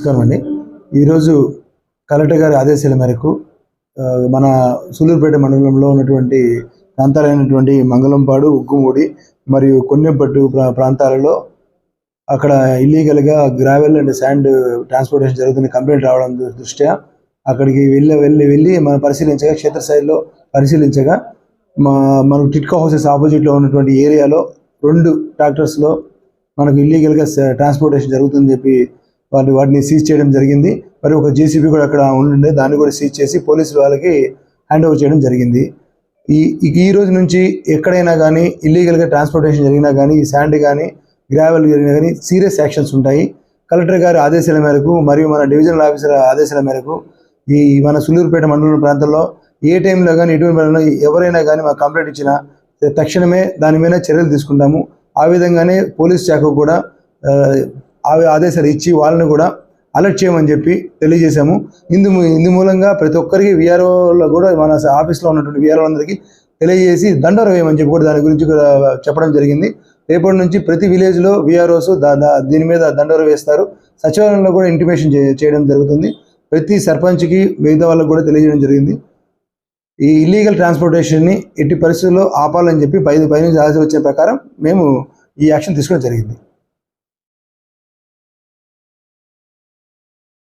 నమస్కారం అండి. ఈరోజు కలెక్టర్ గారి ఆదేశాల మేరకు మన సూలూరుపేట మండలంలో ఉన్నటువంటి ప్రాంతాలైనటువంటి మంగళంపాడు ఉగ్గుమూడి మరియు కొన్నెంపట్టు ప్రా- ప్రాంతాలలో అక్కడ ఇల్లీగల్గా గ్రావెల్ అండ్ శాండ్ ట్రాన్స్పోర్టేషన్ జరుగుతున్న కంప్లైంట్ రావడం దృష్ట్యా అక్కడికి వెళ్ళి వెళ్ళి వెళ్ళి మనం పరిశీలించగా క్షేత్రస్థాయిలో పరిశీలించగా మా మనకు టిట్కో హౌసెస్ ఆపోజిట్లో ఉన్నటువంటి ఏరియాలో రెండు ట్రాక్టర్స్లో మనకు ఇల్లీగల్గా ట్రాన్స్పోర్టేషన్ జరుగుతుందని చెప్పి వాళ్ళు వాటిని సీజ్ చేయడం జరిగింది. మరి ఒక జేసీబీ కూడా అక్కడ ఉండే దాన్ని కూడా సీజ్ చేసి పోలీసులు వాళ్ళకి హ్యాండ్ ఓవర్ చేయడం జరిగింది. ఈ ఈ రోజు నుంచి ఎక్కడైనా కానీ ఇల్లీగల్గా ట్రాన్స్పోర్టేషన్ జరిగినా కానీ ఈ శాండ్ కానీ గ్రావెల్ జరిగినా కానీ సీరియస్ యాక్షన్స్ ఉంటాయి. కలెక్టర్ గారి ఆదేశాల మేరకు మరియు మన డివిజనల్ ఆఫీసర్ ఆదేశాల మేరకు ఈ మన సులూరుపేట మండలం ప్రాంతంలో ఏ టైంలో కానీ ఎటువంటి ఎవరైనా కానీ మాకు కంప్లైంట్ ఇచ్చినా తక్షణమే దాని మీద చర్యలు తీసుకుంటాము. ఆ విధంగానే పోలీస్ శాఖ కూడా ఆ, ఆదేశాలు ఇచ్చి వాళ్ళని కూడా అలర్ట్ చేయమని చెప్పి తెలియజేశాము. ఇందు ఇందు మూలంగా ప్రతి ఒక్కరికి విఆర్ఓలో కూడా మన ఆఫీస్లో ఉన్నటువంటి విఆర్ఓలందరికీ తెలియజేసి దండోర వేయమని చెప్పి కూడా దాని గురించి కూడా చెప్పడం జరిగింది. రేపటి నుంచి ప్రతి విలేజ్లో విఆర్ఓస్ దీని మీద దండోర వేస్తారు. సచివాలయంలో కూడా ఇంటిమేషన్ చేయడం జరుగుతుంది. ప్రతి సర్పంచ్కి మిగతా వాళ్ళకి కూడా తెలియజేయడం జరిగింది. ఈ ఇల్లీగల్ ట్రాన్స్పోర్టేషన్ని ఎట్టి పరిస్థితుల్లో ఆపాలని చెప్పి పై నుంచి హాల్ వచ్చిన ప్రకారం మేము ఈ యాక్షన్ తీసుకోవడం జరిగింది.